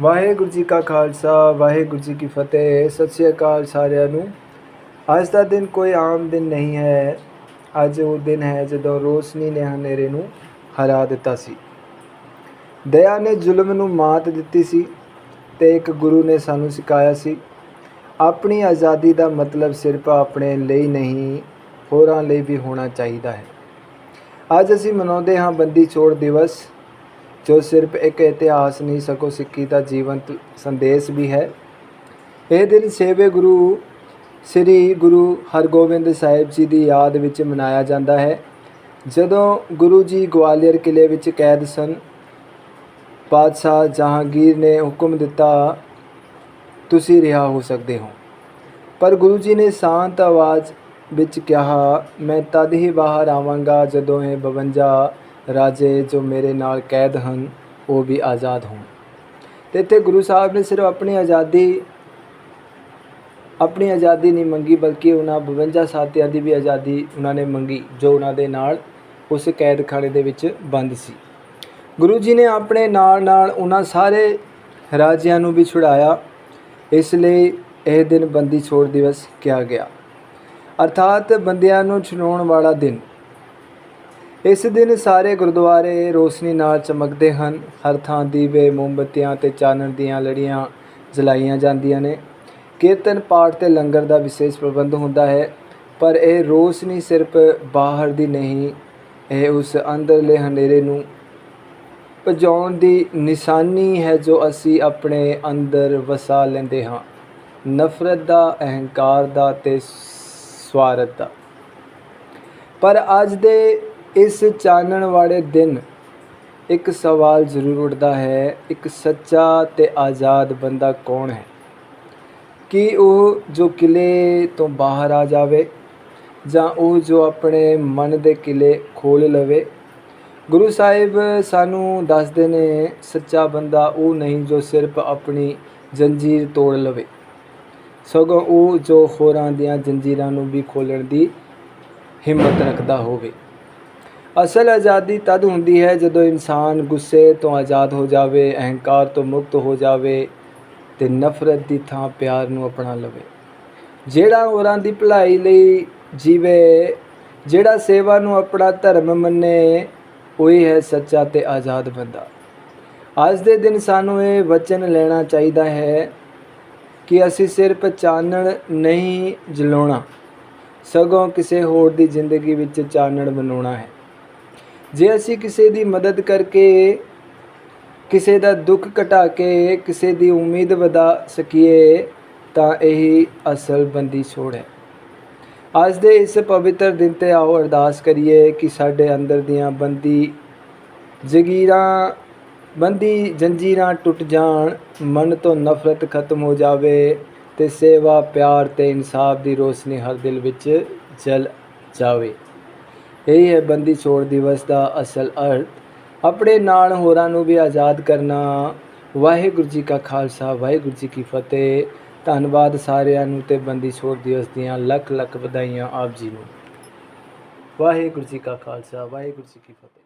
ਵਾਹਿਗੁਰੂ ਜੀ ਕਾ ਖਾਲਸਾ, ਵਾਹਿਗੁਰੂ ਜੀ ਕੀ ਫਤਿਹ। ਸਤਿ ਸ੍ਰੀ ਅਕਾਲ ਸਾਰਿਆਂ ਨੂੰ। ਅੱਜ ਦਾ ਦਿਨ ਕੋਈ ਆਮ ਦਿਨ ਨਹੀਂ ਹੈ। ਅੱਜ ਉਹ ਦਿਨ ਹੈ ਜਦੋਂ ਰੋਸ਼ਨੀ ਨੇ ਹਨੇਰੇ ਨੂੰ ਹਰਾ ਦਿੱਤਾ ਸੀ। ਦਇਆ ਨੇ ਜ਼ੁਲਮ ਨੂੰ ਮਾਤ ਦਿੱਤੀ ਸੀ ਤੇ ਇੱਕ ਗੁਰੂ ਨੇ ਸਾਨੂੰ ਸਿਖਾਇਆ ਸੀ, ਆਪਣੀ ਆਜ਼ਾਦੀ ਦਾ ਮਤਲਬ ਸਿਰਫ ਆਪਣੇ ਲਈ ਨਹੀਂ, ਹੋਰਾਂ ਲਈ ਵੀ ਹੋਣਾ ਚਾਹੀਦਾ ਹੈ। ਅੱਜ ਅਸੀਂ ਮਨਾਉਂਦੇ ਹਾਂ ਬੰਦੀ ਛੋੜ ਦਿਵਸ। ਜੋ ਸਿਰਫ ਇੱਕ ਇਤਿਹਾਸ ਨਹੀਂ, ਸਗੋਂ ਸਿੱਖੀ ਦਾ ਜੀਵੰਤ ਸੰਦੇਸ਼ ਵੀ ਹੈ। ਇਹ ਦਿਨ ਛੇਵੇਂ ਗੁਰੂ, ਸ੍ਰੀ ਗੁਰੂ ਹਰਗੋਬਿੰਦ ਸਾਹਿਬ ਜੀ ਦੀ ਯਾਦ ਵਿੱਚ ਮਨਾਇਆ ਜਾਂਦਾ ਹੈ। ਜਦੋਂ ਗੁਰੂ ਜੀ ਗਵਾਲੀਅਰ ਕਿਲੇ ਵਿੱਚ ਕੈਦ ਸਨ, ਬਾਦਸ਼ਾਹ ਜਹਾਂਗੀਰ ਨੇ ਹੁਕਮ ਦਿੱਤਾ, ਤੁਸੀਂ ਰਿਹਾ ਹੋ ਸਕਦੇ ਹੋ। ਪਰ ਗੁਰੂ ਜੀ ਨੇ ਸ਼ਾਂਤ ਆਵਾਜ਼ ਵਿੱਚ ਕਿਹਾ, ਮੈਂ ਤਦ ਹੀ ਬਾਹਰ ਆਵਾਂਗਾ ਜਦੋਂ ਇਹ 52 ਰਾਜੇ ਜੋ ਮੇਰੇ ਨਾਲ ਕੈਦ ਹਨ, ਉਹ ਵੀ ਆਜ਼ਾਦ ਹੋਣ। ਤੇ ਇੱਥੇ ਗੁਰੂ ਸਾਹਿਬ ਨੇ ਸਿਰਫ ਆਪਣੀ ਆਜ਼ਾਦੀ ਆਪਣੀ ਆਜ਼ਾਦੀ ਨਹੀਂ ਮੰਗੀ, ਬਲਕਿ ਉਹਨਾਂ 52 ਸਾਥੀਆਂ ਦੀ ਵੀ ਆਜ਼ਾਦੀ ਉਹਨਾਂ ਨੇ ਮੰਗੀ, ਜੋ ਉਹਨਾਂ ਦੇ ਨਾਲ ਉਸ ਕੈਦਖਾਨੇ ਦੇ ਵਿੱਚ ਬੰਦ ਸੀ। ਗੁਰੂ ਜੀ ਨੇ ਆਪਣੇ ਨਾਲ ਨਾਲ ਉਹਨਾਂ ਸਾਰੇ ਰਾਜਿਆਂ ਨੂੰ ਵੀ ਛੁਡਾਇਆ। ਇਸ ਲਈ ਇਹ ਦਿਨ ਬੰਦੀ ਛੋੜ ਦਿਵਸ ਕਿਹਾ ਗਿਆ। ਅਰਥਾਤ ਬੰਦਿਆਂ ਨੂੰ ਛੁਡਾਉਣ ਵਾਲਾ ਦਿਨ ਇਸ ਦਿਨ ਸਾਰੇ ਗੁਰਦੁਆਰੇ ਰੋਸ਼ਨੀ ਨਾਲ ਚਮਕਦੇ ਹਨ। ਹਰ ਥਾਂ ਦੀਵੇ, ਮੋਮਬੱਤੀਆਂ ਤੇ ਚਾਨਣ ਦੀਆਂ ਲੜੀਆਂ ਜਲਾਈਆਂ ਜਾਂਦੀਆਂ ਨੇ। ਕੀਰਤਨ ਪਾਠ ਤੇ ਲੰਗਰ ਦਾ ਵਿਸ਼ੇਸ਼ ਪ੍ਰਬੰਧ ਹੁੰਦਾ ਹੈ, ਪਰ ਇਹ ਰੋਸ਼ਨੀ ਸਿਰਫ ਬਾਹਰ ਦੀ ਨਹੀਂ, ਇਹ ਉਸ ਅੰਦਰਲੇ ਹਨੇਰੇ ਨੂੰ ਭਜਾਉਣ ਦੀ ਨਿਸ਼ਾਨੀ ਹੈ ਜੋ ਅਸੀਂ ਆਪਣੇ ਅੰਦਰ ਵਸਾ ਲੈਂਦੇ ਹਾਂ। ਨਫ਼ਰਤ ਦਾ, ਅਹੰਕਾਰ ਦਾ ਤੇ ਸਵਾਰਥ ਦਾ। ਪਰ ਅੱਜ ਦੇ ਇਸ ਚਾਨਣ ਵਾਲੇ ਦਿਨ ਇੱਕ ਸਵਾਲ ਜ਼ਰੂਰ ਉੱਠਦਾ ਹੈ, ਇੱਕ ਸੱਚਾ ਅਤੇ ਆਜ਼ਾਦ ਬੰਦਾ ਕੌਣ ਹੈ? ਕੀ ਉਹ ਜੋ ਕਿਲੇ ਤੋਂ ਬਾਹਰ ਆ ਜਾਵੇ ਜਾਂ ਉਹ ਜੋ ਆਪਣੇ ਮਨ ਦੇ ਕਿਲੇ ਖੋਲ ਲਵੇ? ਗੁਰੂ ਸਾਹਿਬ ਸਾਨੂੰ ਦੱਸਦੇ ਨੇ, ਸੱਚਾ ਬੰਦਾ ਉਹ ਨਹੀਂ ਜੋ ਸਿਰਫ ਆਪਣੀ ਜੰਜੀਰ ਤੋੜ ਲਵੇ। ਸਗੋਂ ਉਹ ਜੋ ਹੋਰਾਂ ਦੀਆਂ ਜੰਜੀਰਾਂ ਨੂੰ ਵੀ ਖੋਲਣ ਦੀ ਹਿੰਮਤ ਰੱਖਦਾ ਹੋਵੇ। ਅਸਲ ਆਜ਼ਾਦੀ ਤਦ ਹੁੰਦੀ ਹੈ ਜਦੋਂ ਇਨਸਾਨ ਗੁੱਸੇ ਤੋਂ ਆਜ਼ਾਦ ਹੋ ਜਾਵੇ, ਅਹੰਕਾਰ ਤੋਂ ਮੁਕਤ ਹੋ ਜਾਵੇ ਤੇ ਨਫ਼ਰਤ ਦੀ ਥਾਂ ਪਿਆਰ ਨੂੰ ਅਪਣਾ ਲਵੇ। ਜਿਹੜਾ ਹੋਰਾਂ ਦੀ ਭਲਾਈ ਲਈ ਜੀਵੇ, ਜਿਹੜਾ ਸੇਵਾ ਨੂੰ ਆਪਣਾ ਧਰਮ ਮੰਨੇ, ਉਹੀ ਹੈ ਸੱਚਾ ਤੇ ਆਜ਼ਾਦ ਬੰਦਾ। ਅੱਜ ਦੇ ਦਿਨ ਸਾਨੂੰ ਇਹ ਵਚਨ ਲੈਣਾ ਚਾਹੀਦਾ ਹੈ ਕਿ ਅਸੀਂ ਸਿਰਫ ਚਾਨਣ ਨਹੀਂ ਜਲਾਉਣਾ, ਸਗੋਂ ਕਿਸੇ ਹੋਰ ਦੀ ਜ਼ਿੰਦਗੀ ਵਿੱਚ ਚਾਨਣ ਬਣਾਉਣਾ ਹੈ। ਜੇ ਅਸੀਂ ਕਿਸੇ ਦੀ ਮਦਦ ਕਰਕੇ, ਕਿਸੇ ਦਾ ਦੁੱਖ ਘਟਾ ਕੇ, ਕਿਸੇ ਦੀ ਉਮੀਦ ਵਧਾ ਸਕੀਏ, ਤਾਂ ਇਹੀ ਅਸਲ ਬੰਦੀ ਛੋੜ ਹੈ। ਅੱਜ ਦੇ ਇਸ ਪਵਿੱਤਰ ਦਿਨ ਤੇ ਆਓ ਅਰਦਾਸ ਕਰੀਏ ਕਿ ਸਾਡੇ ਅੰਦਰ ਦੀਆਂ ਬੰਦੀ ਜਗੀਰਾਂ, ਬੰਦੀ ਜੰਜੀਰਾਂ ਟੁੱਟ ਜਾਣ, ਮਨ ਤੋਂ ਨਫ਼ਰਤ ਖਤਮ ਹੋ ਜਾਵੇ ਤੇ ਸੇਵਾ, ਪਿਆਰ ਤੇ ਇਨਸਾਫ ਦੀ ਰੋਸ਼ਨੀ ਹਰ ਦਿਲ ਵਿੱਚ ਜਲ ਜਾਵੇ। ਇਹ ਹੈ ਬੰਦੀ ਛੋੜ ਦਿਵਸ ਦਾ ਅਸਲ ਅਰਥ। ਆਪਣੇ ਨਾਲ ਹੋਰਾਂ ਨੂੰ ਵੀ ਆਜ਼ਾਦ ਕਰਨਾ। ਵਾਹਿਗੁਰੂ ਜੀ ਕਾ ਖਾਲਸਾ, ਵਾਹਿਗੁਰੂ ਜੀ ਕੀ ਫਤਿਹ। ਧੰਨਵਾਦ ਸਾਰਿਆਂ ਨੂੰ ਤੇ ਬੰਦੀ ਛੋੜ ਦਿਵਸ ਦੀਆਂ ਲੱਖ ਲੱਖ ਵਧਾਈਆਂ ਆਪ ਜੀ ਨੂੰ। ਵਾਹਿਗੁਰੂ ਜੀ ਕਾ ਖਾਲਸਾ, ਵਾਹਿਗੁਰੂ ਜੀ ਕੀ ਫਤਿਹ।